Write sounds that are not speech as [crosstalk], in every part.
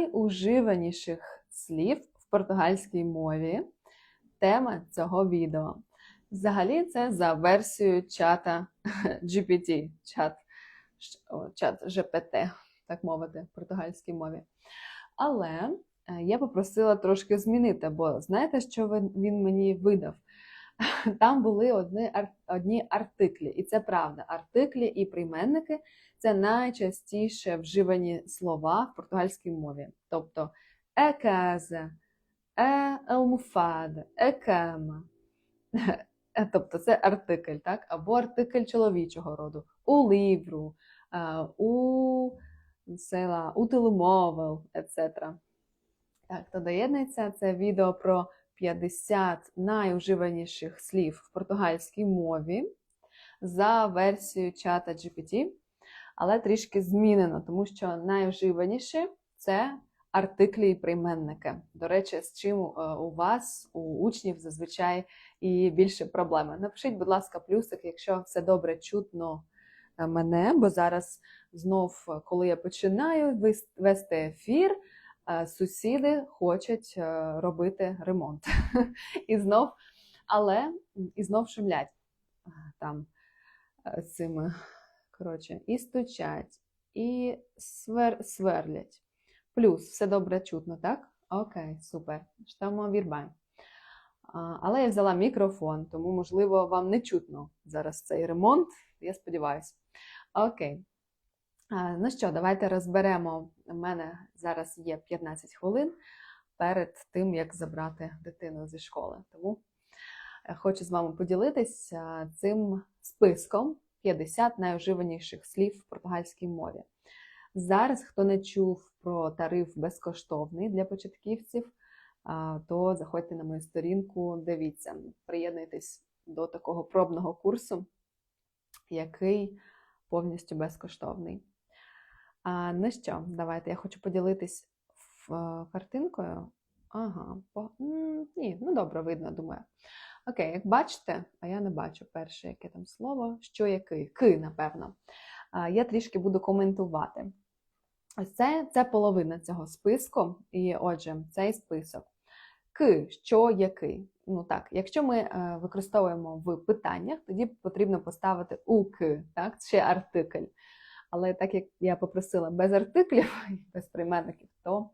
найуживаніших слів в португальській мові. Тема цього відео. Взагалі, це за версією чата [laughs] GPT, чат, чат GPT, так мовити, в португальській мові. Але е, я попросила трошки змінити, бо знаєте, що він, він мені видав? [laughs] Там були одні, одні артиклі, і це правда. Артиклі і прийменники це найчастіше вживані слова в португальській мові. Тобто е casa, е е. Е, [laughs] Тобто це артикль, так? Або артикль чоловічого роду, у лівру, е, у, lá, у телемовел, etc. Так, то доєднується це відео про 50 найуживаніших слів в португальській мові за версією чата GPT, але трішки змінено, тому що найуживаніші це артиклі і прийменники. До речі, з чим е, у вас, у учнів, зазвичай і більше проблеми. Напишіть, будь ласка, плюсик, якщо все добре чутно е, мене, бо зараз знов, коли я починаю вести ефір, сусіди хочуть е, робити ремонт. [laughs] І знов, але і знов шумлять е, там е, цими, коротше, і стучать, і свер, сверлять. Плюс, все добре чутно, так? Окей, супер. Штамо вірбай. Але я взяла мікрофон, тому, можливо, вам не чутно зараз цей ремонт. Я сподіваюся. Окей. Ну що, давайте розберемо. У мене зараз є 15 хвилин перед тим, як забрати дитину зі школи. Тому е, хочу з вами поділитися цим списком 50 найуживаніших слів в португальській мові. Зараз, хто не чув про тариф безкоштовний для початківців, то заходьте на мою сторінку, дивіться, приєднуйтесь до такого пробного курсу, який повністю безкоштовний. А, ну що, давайте я хочу поділитись е, картинкою. Ага, по, ні, ну добре, видно, думаю. Окей, як бачите, а я не бачу перше, яке там слово, що який, ки, напевно. А, я трішки буду коментувати. Ось це, це половина цього списку. І отже, цей список. Ки, що, який. Ну так, якщо ми е, використовуємо в питаннях, тоді потрібно поставити у ки, так, ще артикль. Але так як я попросила без артиклів, [laughs] без прийменників, то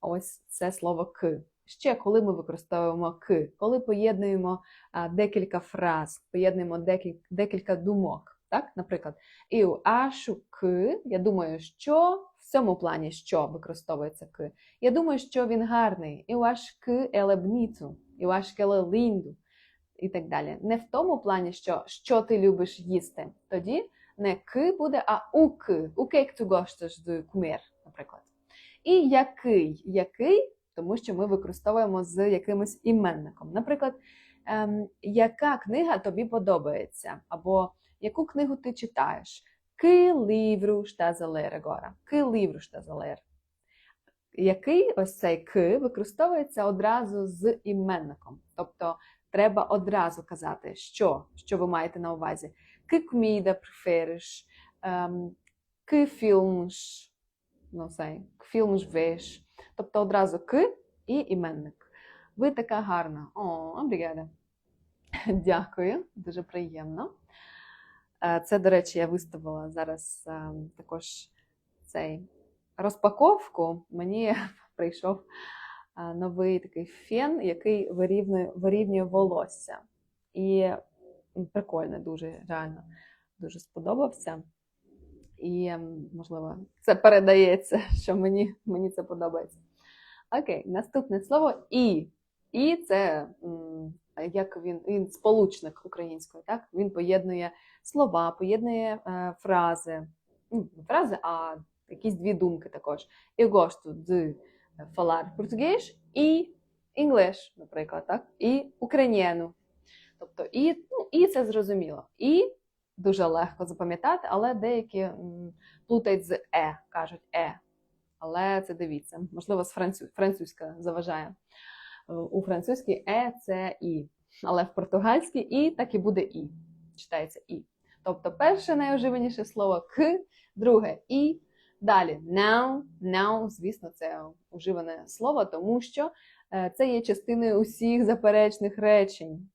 ось це слово к. Ще коли ми використовуємо к, коли поєднуємо декілька фраз, поєднуємо декілька, декілька думок. Так? Наприклад, eu acho que, я думаю, що в цьому плані що використовується к. Я думаю, що він гарний. Bonito. Eu acho que ela é lindo. І так далі. Не в тому плані, що, що ти любиш їсти. Тоді не к буде, а у к. У que é que tu gostas наприклад. І який? Який, тому що ми використовуємо з якимось іменником. Наприклад, ем, яка книга тобі подобається? Або яку книгу ти читаєш? Que livro estás a ler agora? Que? Який ось цей к використовується одразу з іменником. Тобто треба одразу казати, що, що ви маєте на увазі. Que comida preferes? Um, que filmes, não sei, que filmes vês? Тобто одразу к і іменник. Ви така гарна. О, обрігада. Дякую, дуже приємно. Це, до речі, я виставила зараз також цей розпаковку. Мені [laughs] прийшов новий такий фен, який вирівнює, вирівнює волосся. І м, прикольно, дуже реально дуже сподобався. І, можливо, це передається, [laughs] що мені, мені це подобається. Окей, наступне слово і. І це як він, він сполучник української, так? Він поєднує слова, поєднує е, фрази. Ну, не фрази, а якісь дві думки також. Eu gosto de falar português і English, наприклад, так? І українєну. Тобто і, ну, і це зрозуміло. І дуже легко запам'ятати, але деякі плутають з е, кажуть е. Але це дивіться, можливо, з француз, французька заважає. Е, У французькій е це і. Але в португальській і так і буде і. Читається і. Тобто перше найоживаніше слово к, друге і, Далі, now, now, звісно, це уживане слово, тому що е, це є частиною усіх заперечних речень.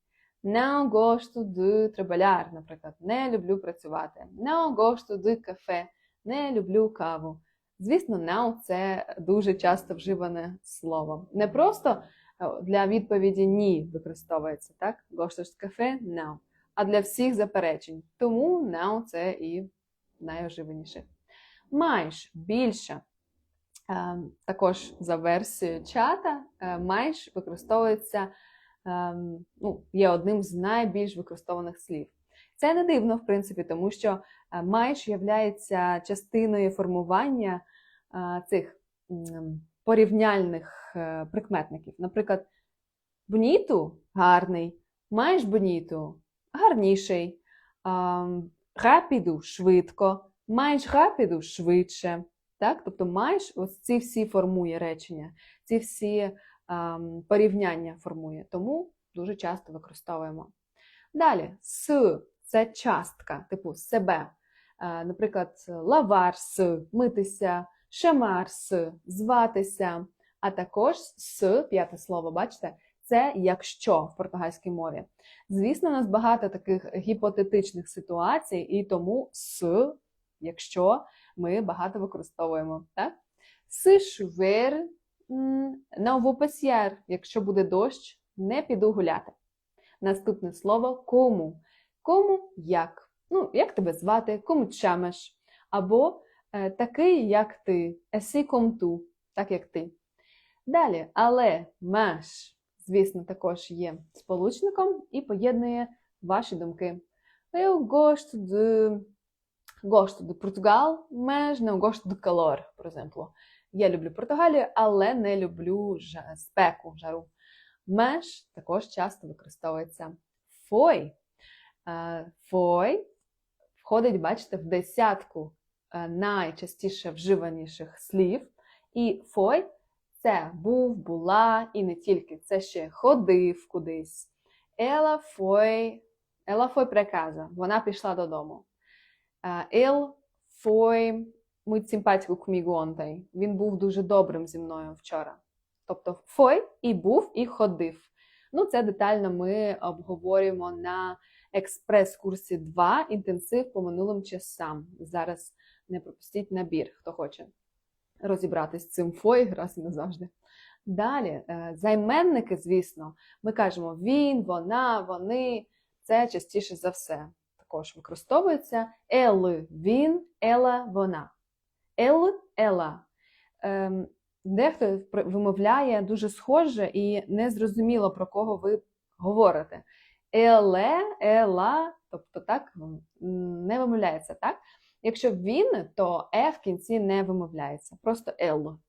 Não gosto de trabalhar, наприклад, не люблю працювати. Não gosto de café, не люблю каву. Звісно, now це дуже часто вживане слово. Не просто е, для відповіді ні використовується, так? Gosto de café, now. А для всіх заперечень. Тому now це і найоживаніше. Майж більше. Е, Також за версією чата, е, майж використовується, ну, є одним з найбільш використованих слів. Це не дивно, в принципі, тому що е, майж є частиною формування е, цих порівняльних е, прикметників. Наприклад, боніту гарний, майж боніту гарніший, ам, рапіду швидко, майж рапіду швидше. Так? Тобто майж ось ці всі формує речення, ці всі порівняння формує. Тому дуже часто використовуємо. Далі, с це частка, типу себе. Е, Наприклад, лаварс митися, шемарс зватися, а також с, п'яте слово, бачите, це якщо в португальській мові. Звісно, у нас багато таких гіпотетичних ситуацій, і тому с, якщо ми багато використовуємо. Так? Chover, м, não vou. Якщо буде дощ, не піду гуляти. Наступне слово кому. Кому як. Ну, як тебе звати, кому чамеш. Або е, такий, як ти, есі комту, так як ти. Далі, але маш, звісно, також є сполучником і поєднує ваші думки. Eu gosto de gosto de Portugal, mas não gosto de calor, por exemplo. Я люблю Португалію, але не люблю спеку, жару. Меж також часто використовується foi. Е, Foi входить, бачите, в десятку е, найчастіше вживаніших слів. І foi це був, була, і не тільки. Це ще ходив кудись. Foi, ela foi para casa. Вона пішла додому. Е, Ele foi muito simpático comigo ontem. Він був дуже добрим зі мною вчора. Тобто foi і був, і ходив. Ну, це детально ми обговорюємо на експрес-курсі 2 інтенсив по минулим часам. Зараз не пропустіть набір, хто хоче розібратись з цим фой раз і назавжди. Далі, е, займенники, звісно, ми кажемо він, вона, вони. Це частіше за все також використовується. Ели він, ела вона. Ел, ела. Ем, Дехто вимовляє дуже схоже і незрозуміло, про кого ви говорите. Еле, ела, тобто так не вимовляється, так? Якщо він, то е в кінці не вимовляється. Просто ел.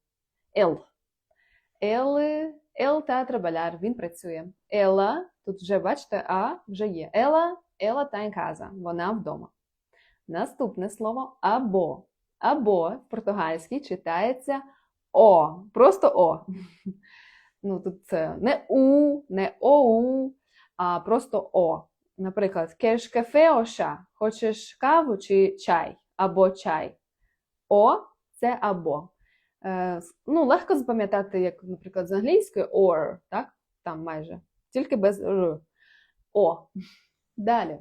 Ел. Ели, ел та трабаляр, він працює. Ела, тут вже бачите, а вже є. Ела, ела та casa, вона вдома. Наступне слово або. Або в португальській читається о, просто о. [laughs] Ну, тут це не у, не оу, а просто о. Наприклад, кеш кафе о ша? Хочеш каву чи чай? Або чай. О це або. Е, ну, легко запам'ятати, як, наприклад, з англійської or, так? Там майже. Тільки без р. О. [laughs] Далі.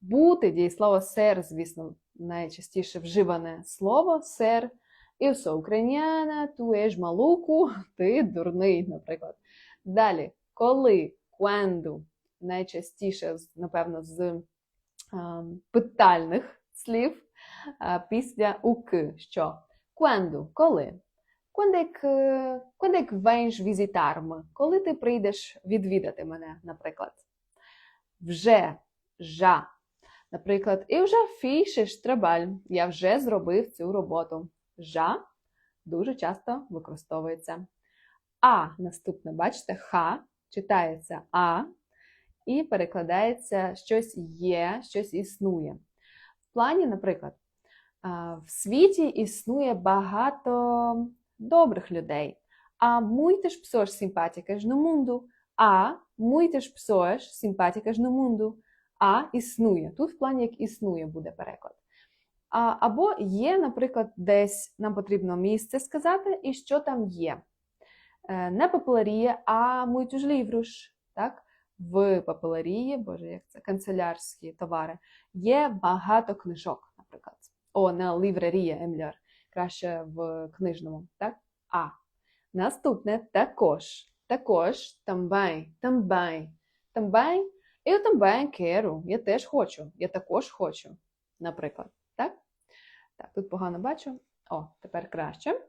Бути дієслово сер, звісно, найчастіше вживане слово сер. Eu sou ucraniana, tu és ти дурний, наприклад. Далі, коли, quando, найчастіше, напевно, з питальних слів після уки, що quando, коли. Quando é que? Коли ти прийдеш відвідати мене, наприклад. Вже, жа. Наприклад, eu já fiz este. Я вже зробив цю роботу. Жа дуже часто використовується. А наступне, бачите, ха читається а і перекладається щось є, щось існує. В плані, наприклад, в світі існує багато добрих людей. Há muitas pessoas simpáticas no mundo. Há muitas pessoas simpáticas no mundo. А існує. Тут в плані як існує буде переклад. А, або є, наприклад, десь нам потрібно місце сказати, і що там є. Е, Не папеларія, а livros. Так? В папеларії, боже, як це канцелярські товари, є багато книжок, наприклад. О, на ліврерія емляр, краще в книжному. Так? А. Наступне також. Також тамбай, тамбай, тамбай. І тамбай керу. Я теж хочу. Я також хочу, наприклад. Так? Так, тут погано бачу. О, тепер краще.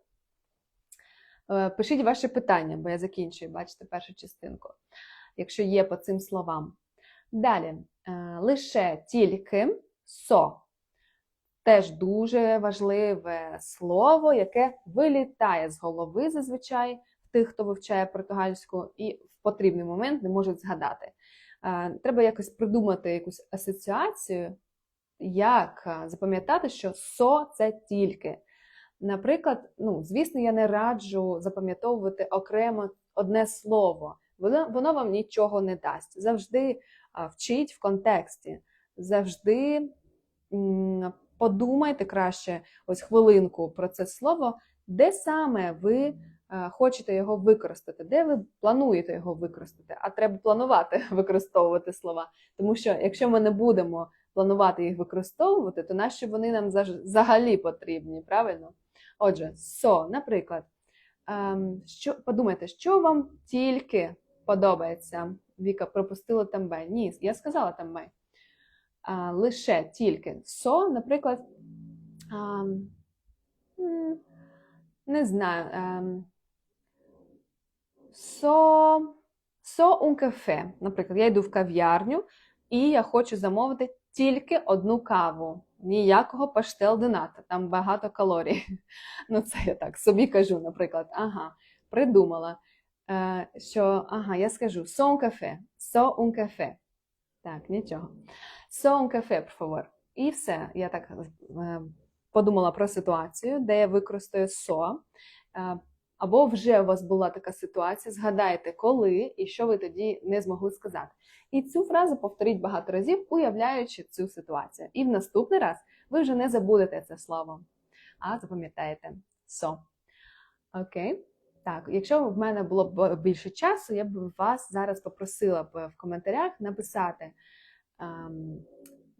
Е, Пишіть ваші питання, бо я закінчую, бачите, першу частинку, якщо є по цим словам. Далі, е, лише тільки со. Теж дуже важливе слово, яке вилітає з голови зазвичай в тих, хто вивчає португальську, і в потрібний момент не можуть згадати. Е, Треба якось придумати якусь асоціацію, як е, запам'ятати, що со це тільки. Наприклад, ну, звісно, я не раджу запам'ятовувати окремо одне слово. Воно, воно вам нічого не дасть. Завжди а, вчіть в контексті. Завжди подумайте краще ось хвилинку про це слово, де саме ви хочете його використати, де ви плануєте його використати. А треба планувати [laughs] використовувати слова. Тому що якщо ми не будемо планувати їх використовувати, то нащо вони нам взагалі потрібні, правильно? Отже, со, наприклад, ем, що, подумайте, що вам тільки подобається? Віка пропустила тамбе. Ні, я сказала тамбе. А, лише тільки со, наприклад, ем, м, не знаю. Со, со un кафе. Наприклад, я йду в кав'ярню і я хочу замовити тільки одну каву. Ніякого паштел дината, там багато калорій. [laughs] Ну, це я так собі кажу, наприклад. Ага, придумала, е, що ага, я скажу со un кафе, со un кафе. Так, нічого. Со un кафе, por favor. І все. Я так е, подумала про ситуацію, де я використаю со. Або вже у вас була така ситуація, згадайте, коли і що ви тоді не змогли сказати. І цю фразу повторіть багато разів, уявляючи цю ситуацію. І в наступний раз ви вже не забудете це слово, а запам'ятаєте со. Окей? Так, якщо в мене було б більше часу, я б вас зараз попросила б в коментарях написати ем,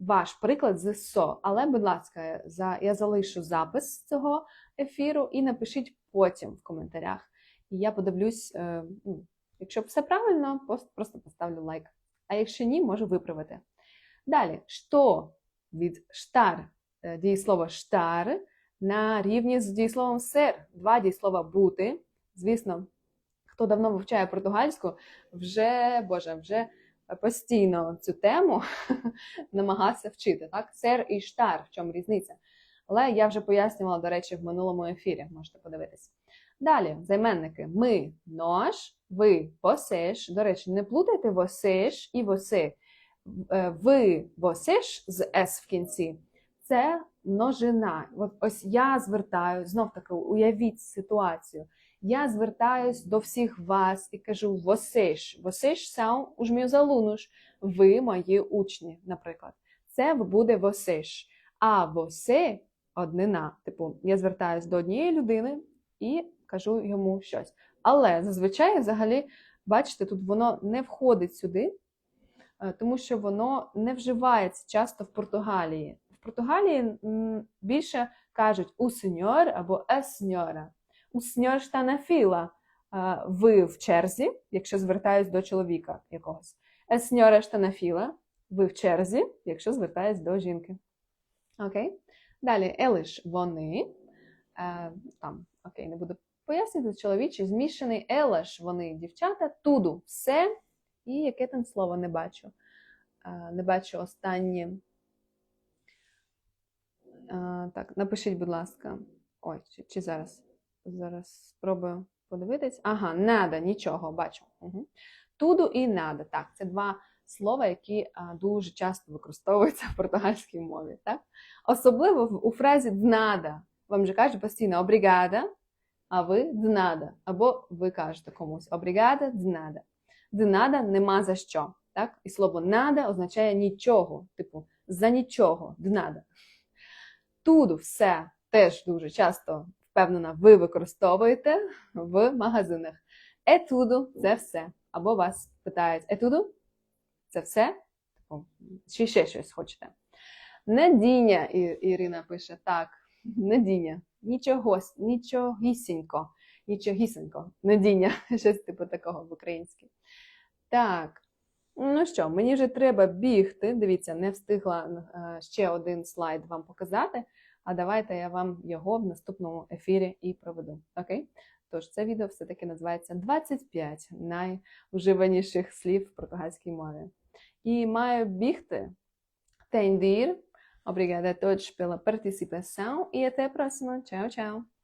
ваш приклад з со. Але, будь ласка, за, я залишу запис цього ефіру і напишіть потім в коментарях. І я подивлюсь, е, ну, якщо все правильно, просто поставлю лайк. А якщо ні, можу виправити. Далі, що від штар, е, дієслово штар на рівні з дієсловом сер. Два дієслова бути. Звісно, хто давно вивчає португальську, вже, Боже, вже постійно цю тему [laughs] намагався вчити. Так? Сер і штар, в чому різниця? Але я вже пояснювала, до речі, в минулому ефірі, можете подивитись. Далі, займенники ми, нож, ви, посеш. До речі, не плутайте восеш і воси. Е, Ви, восеш з с в кінці. Це множина. От ось я звертаю, знов таки, уявіть ситуацію. Я звертаюсь до всіх вас і кажу. Vocês são os meus alunos. Ви мої учні, наприклад. Це буде vocês. А você – однина. Типу, я звертаюсь до однієї людини і кажу йому щось. Але зазвичай, взагалі, бачите, тут воно не входить сюди, е, тому що воно не вживається часто в Португалії. В Португалії більше кажуть у сеньор або е. У сеньор філа. Е, Ви в черзі, якщо звертаюсь до чоловіка якогось. Е сеньора está на філа. Ви в черзі, якщо звертаюсь до жінки. Окей? Далі, елиш вони. Е, там, окей, не буду пояснювати, чоловічий, змішаний, елеш вони дівчата, туду все. І яке там слово не бачу. Е, не бачу останнє. Е, так, напишіть, будь ласка. Ой, чи, чи зараз? Зараз спробую подивитись. Ага, надо, нічого, бачу. Угу. Туду і надо. Так, це два слова, які дуже часто використовуються в португальській мові. Так? Особливо у фразі «днада». Вам же кажуть постійно «обрігада», а ви «днада». Або ви кажете комусь «обрігада», «днада». «Днада» нема за що. Так? І слово «нада» означає нічого, типу за нічого, «днада». Туду все теж дуже часто впевнена, ви використовуєте в магазинах. Етуду це все. Або вас питають етуду? Це все? Типу, Чи ще щось хочете? Недіння, І- Ірина пише, так, недіння. Нічого, нічогісінько, нічогісінько, недіння, [laughs] щось типу такого в українській. Так, ну що, мені вже треба бігти. Дивіться, не встигла е, ще один слайд вам показати. А давайте я вам його в наступному ефірі і проведу. Окей? Тож це відео все-таки називається 25 найуживаніших слів в португальській мові. E mаю bigte tem de ir. Obrigada a todos pela participação e até a próxima. Tchau, tchau.